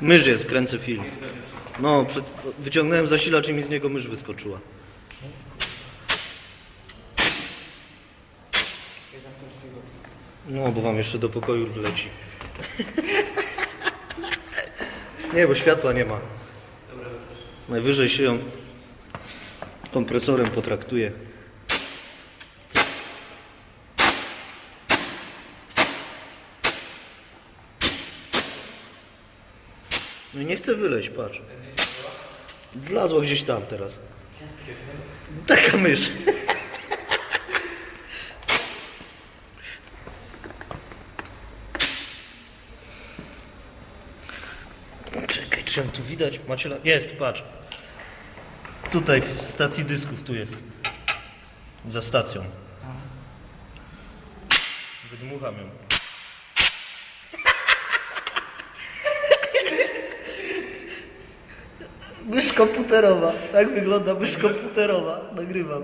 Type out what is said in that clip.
Mysz jest, kręcę film. No, przed, wyciągnąłem zasilacz i mi z niego mysz wyskoczyła. No, bo wam jeszcze do pokoju wleci. Nie, bo światła nie ma. Najwyżej się ją kompresorem potraktuje. No nie chcę wyleźć, patrz. Wlazła gdzieś tam teraz. Taka mysz. Czekaj, czy ją tu widać? Macie. Jest, patrz. Tutaj w stacji dysków tu jest. Za stacją. Wydmucham ją. Mysz komputerowa. Tak wygląda mysz komputerowa. Nagrywam.